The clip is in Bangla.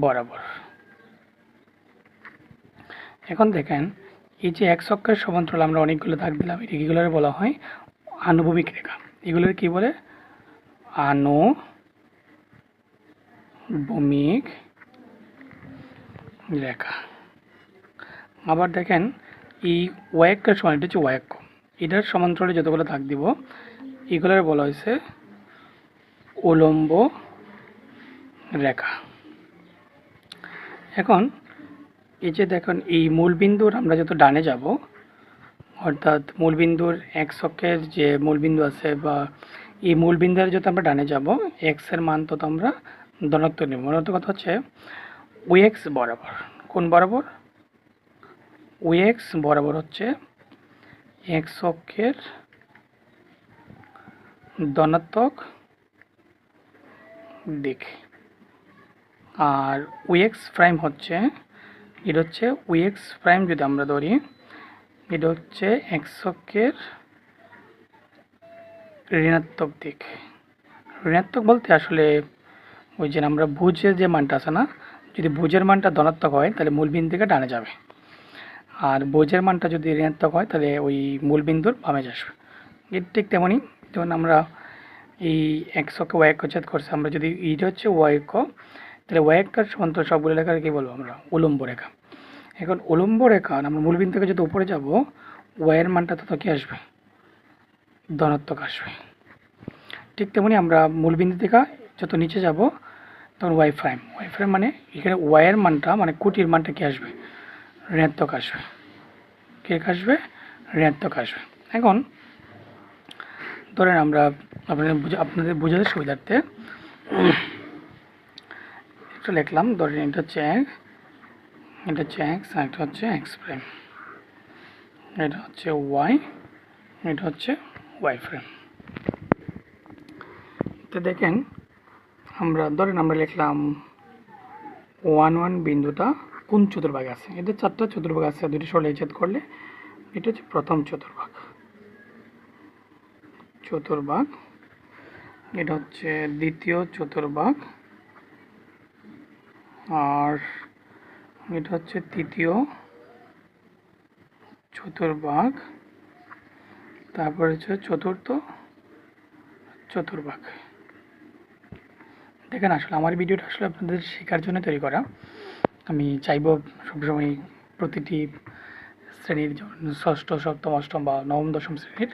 বরাবর। এখন দেখেন, এই যে এক অক্ষের সমান্তরাল আমরা অনেকগুলো দাগ দিলাম এগুলোর বলা হয় আনুভূমিক রেখা। এগুলোর কি বলে? আনুভূমিক রেখা। আবার দেখেন, এই ওয়াক্যের সমান, এটা হচ্ছে ওয়াক্য এটার সমান্তরালে যতগুলো দাগ দিব, এগুলোর বলা হয়েছে উলম্ব রেখা। এখন এই যে দেখুন, এই মূলবিন্দুর আমরা যত ডানে যাব, অর্থাৎ মূলবিন্দুর এক্স অক্ষের যে মূলবিন্দু আছে বা এই মূলবিন্দুর যত আমরা ডানে যাব এক্সের মান তত আমরা ধনাত্মক নেব। মূলত কথা হচ্ছে ওয়েক্স বরাবর। কোন বরাবর? ওয়েক্স বরাবর হচ্ছে এক্স অক্ষের ধনাত্মক দিক। আর ওয়েক্স প্রাইম হচ্ছে, এটা হচ্ছে ওয়েক্স প্রাইম যদি আমরা ধরি, এটা হচ্ছে এক্স অক্ষের ঋণাত্মক দিক। ঋণাত্মক বলতে আসলে ওই যে আমরা ভুজের যে মানটা আছে না, যদি ভুজের মানটা ধনাত্মক হয়, তাহলে মূলবিন্দু থেকে ডানে যাবে। আর ভুজের মানটা যদি ঋণাত্মক হয়, তাহলে ওই মূলবিন্দুর বামে আসবে এর ঠিক তেমনই, যেমন আমরা এই একশোকে ওয়াইক ছেদ করছে, আমরা যদি এইটা হচ্ছে ওয়াইক তাহলে ওয়াইকার সমান্তরাল সবগুলো লেখার কী বলব আমরা? উলম্ব রেখা। এখন উলম্ব রেখা, আমরা মূলবিন্দু থেকে যদি উপরে যাব ওয়াইয়ের মানটা তত কী আসবে? ধনাত্মক আসবে। ঠিক তেমনি আমরা মূলবিন্দু থেকে যত নিচে যাব, তখন ওয়াই প্রাইম। ওয়াই প্রাইম মানে এখানে ওয়াইয়ের মানটা মানে কুটির মানটা কী আসবে? ঋণাত্মক আসবে। কে আসবে? ঋণাত্মক আসবে। এখন ধরেন আমরা আপনাদের আপনাদের বোঝার সুবিধার্থে একটু লিখলাম ধরেন এটা হচ্ছে এক, এটা হচ্ছে এক্স আর এটা হচ্ছে এক্স প্রাইম এটা হচ্ছে ওয়াই এটা হচ্ছে ওয়াই প্রাইম তো দেখেন, আমরা, ধরেন আমরা লিখলাম ওয়ান ওয়ান বিন্দুটা কোন চতুর্ভাগে আছে? এটা চারটা চতুর্ভাগ আছে দুটি সরলে ছেদ করলে, এটা হচ্ছে প্রথম চতুর্ভাগ। চতুর্ভাগ, এটা হচ্ছে দ্বিতীয় চতুর্ভাগ আর এটা হচ্ছে তৃতীয় চতুর্ভাগ তারপর হচ্ছে চতুর্থ চতুর্ভাগ দেখেন আসলে আমার ভিডিওটা আসলে আপনাদের শেখার জন্য তৈরি করা। আমি চাইব সবসময় প্রতিটি শ্রেণির ষষ্ঠ, সপ্তম, অষ্টম বা নবম, দশম শ্রেণির